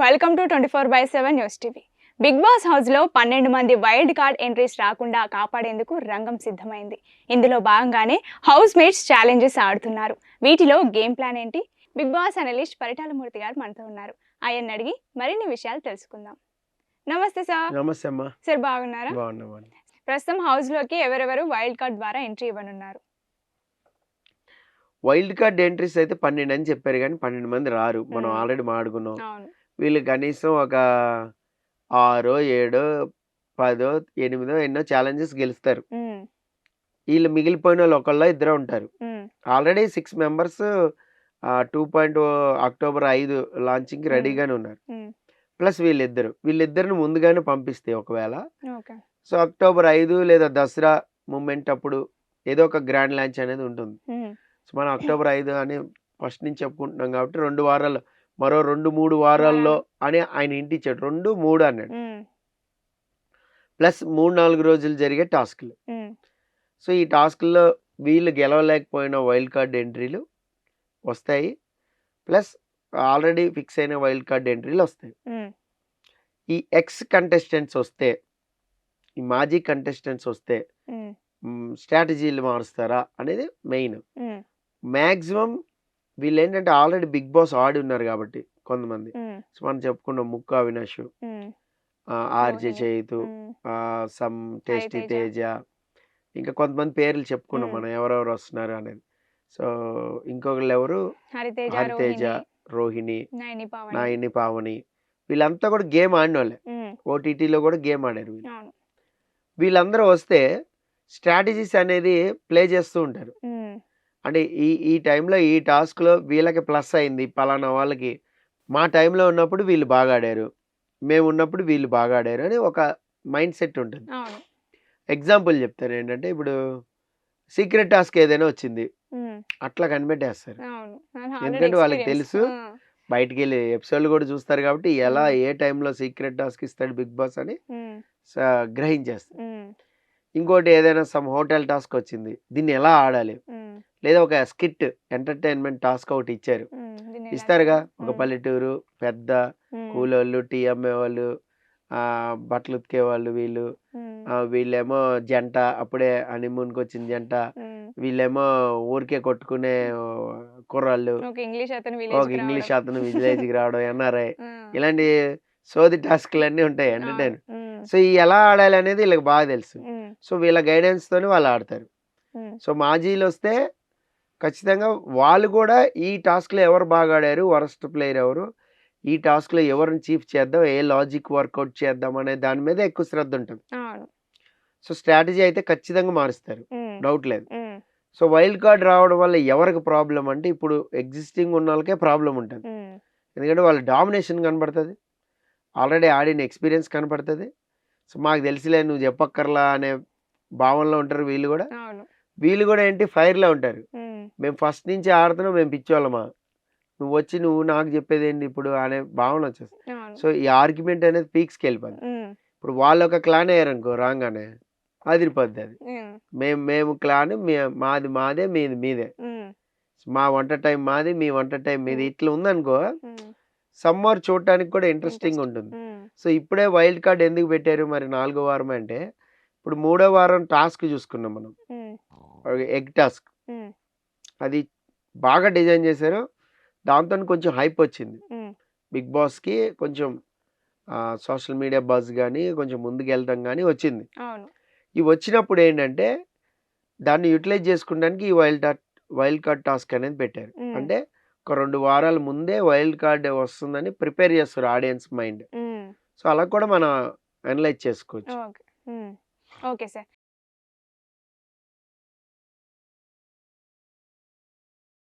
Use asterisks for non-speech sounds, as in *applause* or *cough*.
Welcome to twenty four by seven news TV Bigg Boss హౌస్లో పన్నెండు మంది wild card entries రాకుండా కాపాడేందుకు రంగం సిద్ధమైంది. ఇందులో భాగంగానే హౌస్ మేట్స్ ఛాలెంజెస్ ఆడుతున్నారు. వీటిలో గేమ్ ప్లాన్ ఏంటి? Bigg Boss analyst Paritala Murthy garu మనతో ఉన్నారు. ఆయన అడిగి మరిన్ని విషయాలు తెలుసుకుందాం. నమస్తే సార్ నమస్తే అమ్మా. సార్ బాగున్నారా? ప్రస్తుతం హౌస్లోకి ఎవరెవరు వైల్డ్ కార్డ్ ద్వారా ఎంట్రీ ఇవ్వనున్నారు? వైల్డ్ కార్డ్ ఎంట్రీస్ అయితే పన్నెండు అని చెప్పారు కానీ పన్నెండు మంది రారు. మనం. ఆల్రెడీ మాడుకున్నాం అవును. వీళ్ళు కనీసం ఒక ఆరో ఏడో పదో ఎనిమిదో ఎన్నో ఛాలెంజెస్ గెలుస్తారు. వీళ్ళు మిగిలిపోయిన వాళ్ళు ఒకళ్ళ ఇద్దరు ఉంటారు. Already six members two point October ఐదు లాంచింగ్కి. రెడీగానే ఉన్నారు. ప్లస్ వీళ్ళిద్దరు. వీళ్ళిద్దరిని ముందుగానే పంపిస్తే ఒకవేళ సో అక్టోబర్ ఐదు లేదా దసరా మూమెంట్ అప్పుడు ఏదో ఒక గ్రాండ్ లాంచ్ అనేది ఉంటుంది. సో మనం అక్టోబర్ ఐదు అని ఫస్ట్ నుంచి చెప్పుకుంటున్నాం కాబట్టి రెండు వారాలు మరో రెండు మూడు వారాల్లో అని ఆయన ఇంటి ఇచ్చాడు రెండు మూడు అన్నాడు. ఉమ్, ప్లస్ మూడు నాలుగు రోజులు జరిగే టాస్క్లు. ఉమ్, సో ఈ టాస్క్లో వీళ్ళు గెలవలేకపోయిన వైల్డ్ కార్డ్ ఎంట్రీలు వస్తాయి. ప్లస్ ఆల్రెడీ ఫిక్స్ అయిన వైల్డ్ కార్డ్ ఎంట్రీలు వస్తాయి. ఉమ్, ఈ ఎక్స్ కంటెస్టెంట్స్ వస్తే ఈ మాజీ కంటెస్టెంట్స్ వస్తే స్ట్రాటజీలు మారుస్తారా అనేది మెయిన్. మ్యాక్సిమం వీళ్ళు ఏంటంటే ఆల్రెడీ బిగ్ బాస్ ఆడి ఉన్నారు కాబట్టి కొంతమంది. సో మనం చెప్పుకున్నాం ముక్కు అవినాష్ ఆర్జే ఉమ్, సమ్ టేస్టీ. తేజ. ఇంకా కొంతమంది పేర్లు చెప్పుకున్నాం. మనం ఎవరెవరు వస్తున్నారు అనేది. సో ఇంకొకళ్ళు ఎవరు? హరితేజ రోహిణి. నయని పవన్. వీళ్ళంతా కూడా గేమ్ ఆడిన వాళ్ళే ఓటీటీలో కూడా గేమ్ ఆడారు వీళ్ళు. వీళ్ళందరూ వస్తే స్ట్రాటజీస్ అనేది ప్లే చేస్తూ ఉంటారు. అంటే ఈ ఈ టైంలో ఈ టాస్క్లో వీళ్ళకి ప్లస్ అయింది పలానా వాళ్ళకి. మా టైంలో ఉన్నప్పుడు వీళ్ళు బాగా ఆడారు. మేము ఉన్నప్పుడు వీళ్ళు బాగా ఆడారు అని ఒక మైండ్ సెట్ ఉంటుంది. ఎగ్జాంపుల్ చెప్తాను ఏంటంటే ఇప్పుడు సీక్రెట్ టాస్క్ ఏదైనా వచ్చింది. అట్లా కనిపెట్టేస్తారు. ఎందుకంటే వాళ్ళకి. తెలుసు. బయటికి వెళ్ళి ఎపిసోడ్లు కూడా చూస్తారు కాబట్టి ఎలా. ఏ టైంలో సీక్రెట్ టాస్క్ ఇస్తాడు బిగ్ బాస్ అని గ్రహించేస్తారు. ఇంకోటి ఏదైనా సమ్ హోటల్ టాస్క్ వచ్చింది దీన్ని ఎలా ఆడాలి? లేదా ఒక స్కిట్ ఎంటర్టైన్మెంట్ టాస్క్ ఒకటి ఇచ్చారు. ఇస్తారుగా? ఒక పల్లెటూరు పెద్ద కూలోళ్ళు టీ అమ్మే వాళ్ళు ఆ, బట్టలు ఉతికే వాళ్ళు. వీళ్ళు వీళ్ళేమో జంట అప్పుడే హనీమూన్కి వచ్చిన జంట. వీళ్ళేమో ఊరికే కొట్టుకునే కుర్రాళ్ళు. ఒక ఇంగ్లీష్ అతను విలేజ్కి రావడం. ఎన్ఆర్ఐ. *laughs* ఇలాంటి సోది టాస్క్లు అన్నీ ఉంటాయి ఎంటర్టైన్ సో ఈ ఎలా ఆడాలి అనేది వీళ్ళకి బాగా తెలుసు. సో వీళ్ళ గైడెన్స్ తోని వాళ్ళు ఆడతారు. సో మాజీలు వస్తే ఖచ్చితంగా వాళ్ళు కూడా ఈ టాస్క్లో ఎవరు బాగా ఆడారు వరస్ట్ ప్లేయర్ ఎవరు ఈ టాస్క్లో ఎవరిని చీఫ్ చేద్దాం ఏ లాజిక్ వర్కౌట్ చేద్దాం అనే దాని మీద ఎక్కువ శ్రద్ధ ఉంటుంది. సో స్ట్రాటజీ అయితే ఖచ్చితంగా మారుస్తారు. డౌట్ లేదు. సో వైల్డ్ కార్డ్ రావడం వల్ల ఎవరికి ప్రాబ్లం అంటే ఇప్పుడు ఎగ్జిస్టింగ్ ఉన్న వాళ్ళకే ప్రాబ్లం ఉంటుంది. ఎందుకంటే వాళ్ళ డామినేషన్ కనపడుతుంది ఆల్రెడీ ఆడిన ఎక్స్పీరియన్స్ కనపడుతుంది సో మాకు తెలిసిలే నువ్వు చెప్పక్కర్లా అనే భావనలో ఉంటారు వీళ్ళు కూడా. వీళ్ళు కూడా ఏంటి ఫైర్లో ఉంటారు. మేము ఫస్ట్ నుంచి ఆడుతున్నాం మేము పిచ్చోళ్ళమా నువ్వు వచ్చి నువ్వు నాకు చెప్పేది ఏంటి ఇప్పుడు అనే భావన వచ్చేస్తుంది. సో ఈ ఆర్గ్యుమెంట్ అనేది పీక్స్కి వెళ్ళిపోద్ది. ఉమ్, ఇప్పుడు వాళ్ళు ఒక క్లాన్ అయ్యారనుకో రాగానే అదిరిపోద్ది అది. మేము మేము క్లాన్ మాది మాదే మీది మీదే. మా వంట టైం మాది మీ వంట టైం మీది. ఇట్లా ఉందనుకో సమ్మర్ చూడటానికి కూడా ఇంట్రెస్టింగ్ ఉంటుంది. సో ఇప్పుడే వైల్డ్ కార్డ్ ఎందుకు పెట్టారు మరి నాలుగో వారం అంటే ఇప్పుడు మూడో వారం టాస్క్ చూసుకున్నాం మనం. Egg task. అది బాగా డిజైన్ చేశారు. దాంతో కొంచెం హైప్ వచ్చింది. బిగ్ బాస్కి కొంచెం సోషల్ మీడియా బజ్ కానీ కొంచెం ముందుకు వెళ్ళడం కానీ వచ్చింది ఇవి వచ్చినప్పుడు ఏంటంటే దాన్ని యూటిలైజ్ చేసుకోవడానికి ఈ వైల్డ్ వైల్డ్ కార్డ్ టాస్క్ అనేది పెట్టారు. అంటే ఒక రెండు వారాల ముందే వైల్డ్ కార్డ్ వస్తుందని ప్రిపేర్ చేస్తారు ఆడియన్స్ మైండ్. సో అలా కూడా మనం అనలైజ్ చేసుకోవచ్చు. ఓకే. Okay sir.